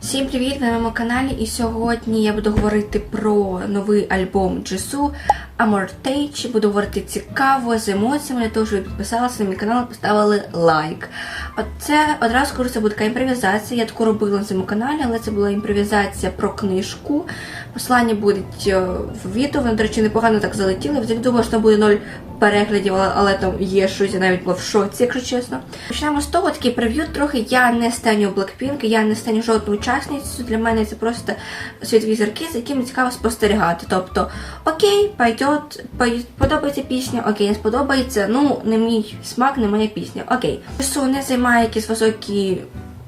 Всім привіт! Ви на моєму каналі і сьогодні я буду говорити про новий альбом Джису Amortage. Буду говорити цікаво, з емоціями, для того, щоб ви підписалися на мій канал і поставили лайк. Це одразу скажу, це буде така імпровізація. Я таку робила на цьому каналі, але це була імпровізація про книжку. Посилання будуть е, в відео, воно, до речі, непогано так залетіло. Я думала, що там буде ноль переглядів, але, але там є щось, я навіть була в шоці, якщо чесно. Почнемо з того, такий прев'ю трохи. Я не станю Blackpink, я не станю жодну учасницю. Для мене це просто світові зірки, з якими цікаво спостерігати. Тобто, окей, пойдет, пой- подобається пісня, окей, не сподобається. Ну, не мій смак, не моя пісня. Окей. Су не займає якісь високі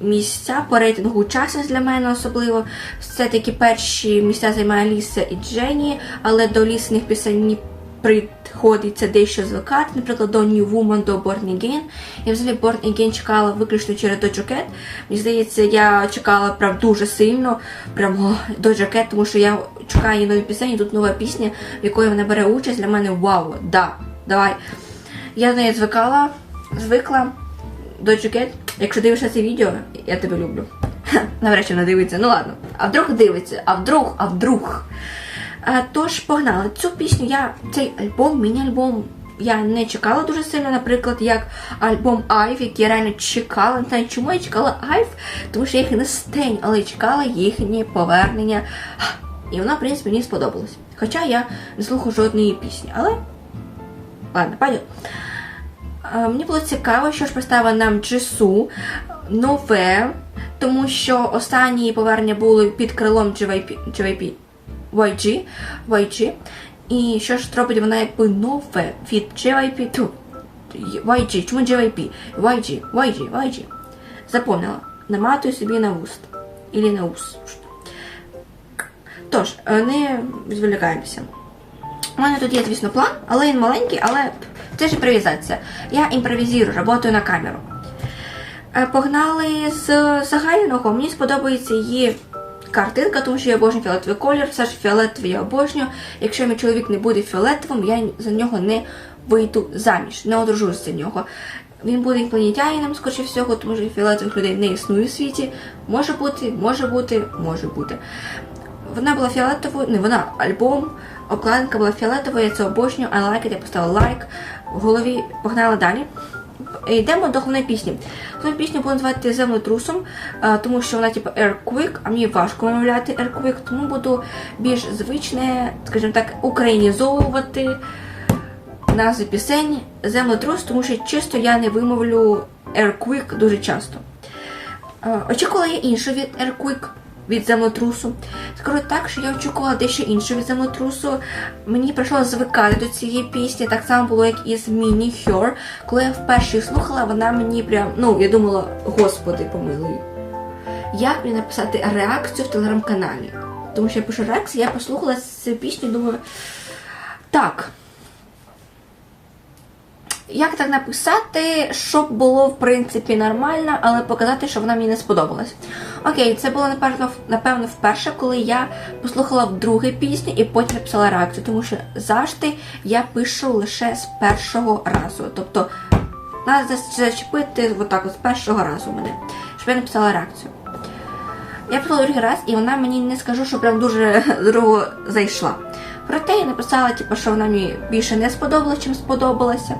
місця по рейтингу учасниць для мене особливо. Все такі перші місця займає Ліса і Джені, але до лісних пісень приходиться дещо звикати, наприклад, до New Woman, до Born Again. Я взагалі Born Again чекала виключно через Doja Cat. Мені здається, я чекала прям дуже сильно, прям о, Doja Cat, тому що я чекаю її нові пісень, тут нова пісня, в якої вона бере участь. Для мене вау, да, давай. Я до неї звикала, звикла. Doja Cat, якщо дивишся це відео, я тебе люблю. Навряд чи вона дивиться. Ну ладно. А вдруг дивиться, а вдруг, а вдруг. А, тож погнали. Цю пісню я, цей альбом, міні-альбом, я не чекала дуже сильно, наприклад, як альбом Айв, який я реально чекала. Не знаю, чому я чекала Айв, тому що я їх не стень, але я чекала їхнє повернення. І воно, в принципі, мені сподобалось. Хоча я не слухаю жодної пісні. Але. Ладно, пойдет. Е, Мені було цікаво, що ж представила нам Джису нове, тому що останні повернення були під крилом JYP, JYP YG, YG. І що ж робить вона якби нове від JYP ту, YG, чому JYP? YG, YG, YG. Запомнила. Наматую собі на вуст. Ілі на ус. Тож, е, не відволікаємося. У мене тут є, звісно, план, але він маленький, але це ж імпровізація. Я імпровізую, працюю на камеру. Е, Погнали з загального. Мені сподобається її картинка, тому що я обожнюю фіолетовий колір, все ж фіолетовий я обожнюю. Якщо мій чоловік не буде фіолетовим, я за нього не вийду заміж, не одружусь за нього. Він буде інопланетянином, скоріше всього, тому що фіолетових людей не існує в світі. Може бути, може бути, може бути. Вона була фіолетовою, не вона, альбом, обкладинка була фіолетовою, я це обожнюю, like it, я поставила лайк. В голові погнала далі. Йдемо до головної пісні. Головну пісню буду називати землетрусом, е, тому що вона типу Airquake, а мені важко вимовляти Airquake, тому буду більш звичне, скажімо так, українізовувати назви пісень землетрус, тому що чисто я не вимовлю Airquake дуже часто. Е, Очікувала я іншу від Airquake, від землетрусу. Скажу так, що я очікувала дещо інше від землетрусу. Мені прийшло звикати до цієї пісні. Так само було, як і з Міні Her. Коли я вперше її слухала, вона мені прям, ну, я думала, господи, помилуй. Як мені написати реакцію в телеграм-каналі? Тому що я пишу реакцію, я послухала цю пісню думаю, так. Як так написати, щоб було в принципі нормально, але показати, що вона мені не сподобалась. Окей, це було напевно, напевно вперше, коли я послухала вдруге пісню і потім написала реакцію, тому що завжди я пишу лише з першого разу. Тобто, треба зачепити отак от з першого разу мене, щоб я написала реакцію. Я писала другий раз, і вона мені не скажу, що прям дуже дорого зайшла. Проте я написала, типу, що вона мені більше не сподобалася, чим сподобалася.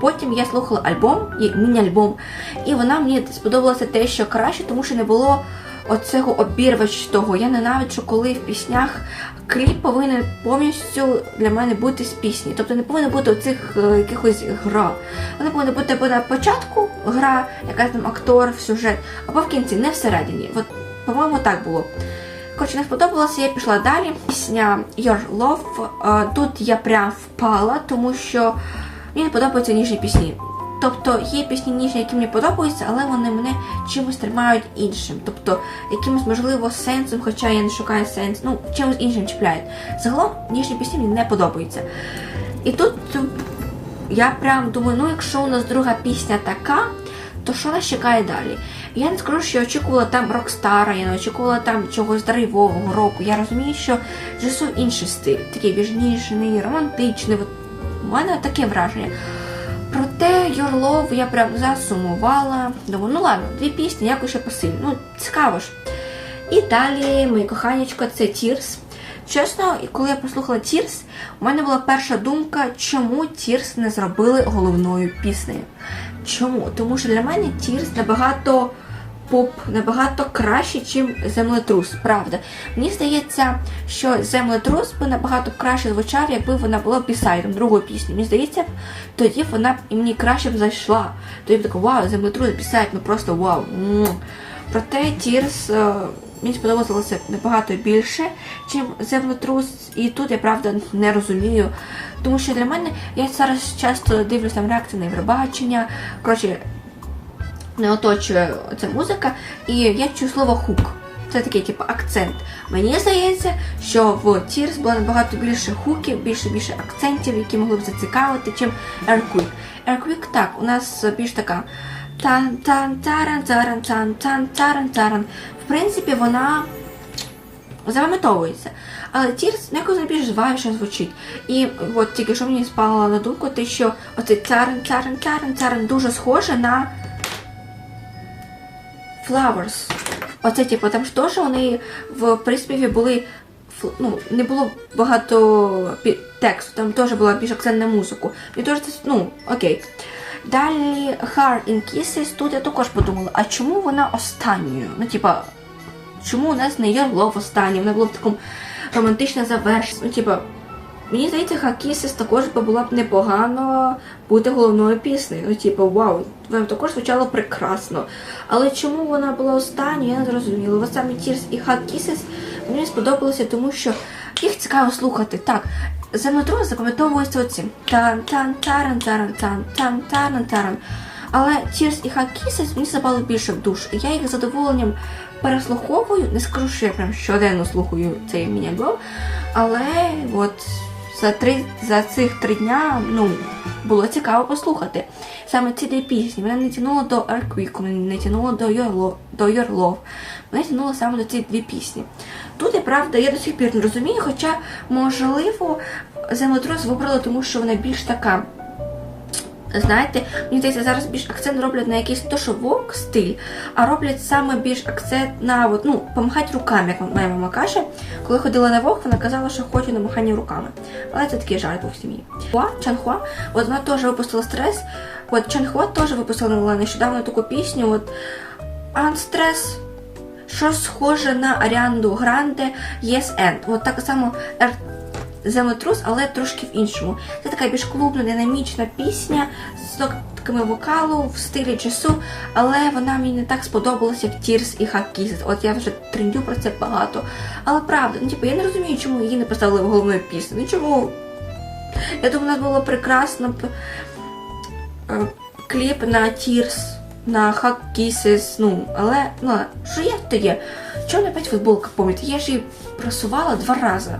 Потім я слухала альбом, міні-альбом, і вона мені сподобалася те, що краще, тому що не було оцього обірвач того. Я ненавиджу, коли в піснях кліп повинен повністю для мене бути з пісні. Тобто не повинно бути оцих е, якихось гра. Вона повинна бути або на початку гра, якась там актор, сюжет, або в кінці, не всередині. От, по-моєму, так було. Коротше, не сподобалося, я пішла далі. Пісня Your Love. Е, Тут я прям впала, тому що мені не подобаються ніжні пісні. Тобто є пісні ніжні, які мені подобаються, але вони мене чимось тримають іншим. Тобто якимось, можливо, сенсом, хоча я не шукаю сенс, ну, чимось іншим чіпляють. Загалом ніжні пісні мені не подобаються. І тут я прям думаю, ну якщо у нас друга пісня така, то що нас чекає далі? Я не скажу, що я очікувала там рокстара, я не очікувала там чогось драйвового року. Я розумію, що Джесу інший стиль, такий більш романтичний. От у мене таке враження. Проте Your Love я прям засумувала. Думаю, ну ладно, дві пісні, якось ще посиль. Ну, цікаво ж. І далі, моє коханечко, це Tears. Чесно, коли я послухала Tears, у мене була перша думка, чому Tears не зробили головною піснею. Чому? Тому що для мене Tears набагато поп, набагато краще, ніж землетрус. Правда. Мені здається, що землетрус би набагато краще звучав, якби вона була бісайдом другої пісні. Мені здається, тоді вона б і мені краще б зайшла. Тоді б така, вау, землетрус бісайд, ну просто вау. Проте е, мені сподобалося набагато більше, ніж землетрус. І тут я правда не розумію. Тому що для мене я зараз часто дивлюсь там реакції на Євробачення. Коротше, не оточує ця музика, і я чую слово хук. Це такий, типу, акцент. Мені здається, що в Tears було набагато більше хуків, більше більше акцентів, які могли б зацікавити, чим Earthquake. Earthquake, так, у нас більш така тан тан таран таран тан тан таран таран. В принципі, вона запам'ятовується. Але ну, якось найбільш зваюче звучить. І от тільки що мені спало на думку, те, що оцей царин, царин, царин, царин дуже схоже на Flowers. Оце, типу, там ж теж вони в приспіві були. Ну, не було багато тексту, там теж була більш акцент на музику. І теж це, ну, окей. Далі Hard in Kisses, тут я також подумала, а чому вона останньою? Ну, типа, чому у нас не є лов останнє? Вона була б такому романтичне завершення. Ну, типа, мені здається, Хакісис також би була б непогано бути головною піснею. Ну, типу, вау, вона також звучало прекрасно. Але чому вона була останньою, я не зрозуміла. Ось саме Tears і Хакісис мені сподобалося, тому що їх цікаво слухати. Так, землетрус запам'ятовується оцим. тан тан але Tears і Хакісис мені запали більше в душ. Я їх з задоволенням переслуховую. Не скажу, що я прям щоденно слухаю цей міні-альбом, але от за три за цих три дня ну, було цікаво послухати. Саме ці дві пісні. Мене не тянуло до Earthquake, мене не тянуло до Your Love, до Your Love. Мене тянуло саме до цих дві пісні. Тут, і правда, я до сих пір не розумію, хоча, можливо, землетрус вибрали, тому що вона більш така. Знаєте, мені здається, зараз більш акцент роблять на якийсь то, що вок стиль, а роблять саме більш акцент на от, ну, помахати руками, як моя мама каже. Коли ходила на вок, вона казала, що хоче на махання руками. Але це такий жарт був в сім'ї. Хуа, Чанхуа, от вона теж випустила стрес. От Чанхуа теж випустила нещодавно таку пісню. От Анстрес. Що схоже на Аріанду Гранде Yes End. От так само землетрус, але трошки в іншому. Це така більш клубна, динамічна пісня з такими вокалу в стилі джесу, але вона мені не так сподобалася, як Tears і Kisses. От я вже трендю про це багато. Але правда, ну типу, я не розумію, чому її не поставили в головну пісню. Ну чому? Я думаю, у нас було прекрасно е, кліп на Tears, на Hack Kisses, ну, але ну, що є, то є. Не опять футболка помните? Я ж її просувала два рази.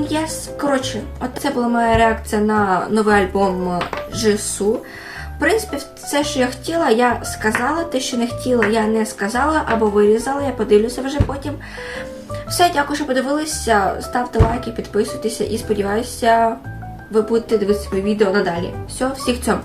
Yes. Коротше, от це була моя реакція на новий альбом Жису. В принципі, все, що я хотіла, я сказала. Те, що не хотіла, я не сказала або вирізала, я подивлюся вже потім. Все, дякую, що подивилися. Ставте лайки, підписуйтеся і сподіваюся, ви будете дивитися відео надалі. Все, всіх цьому.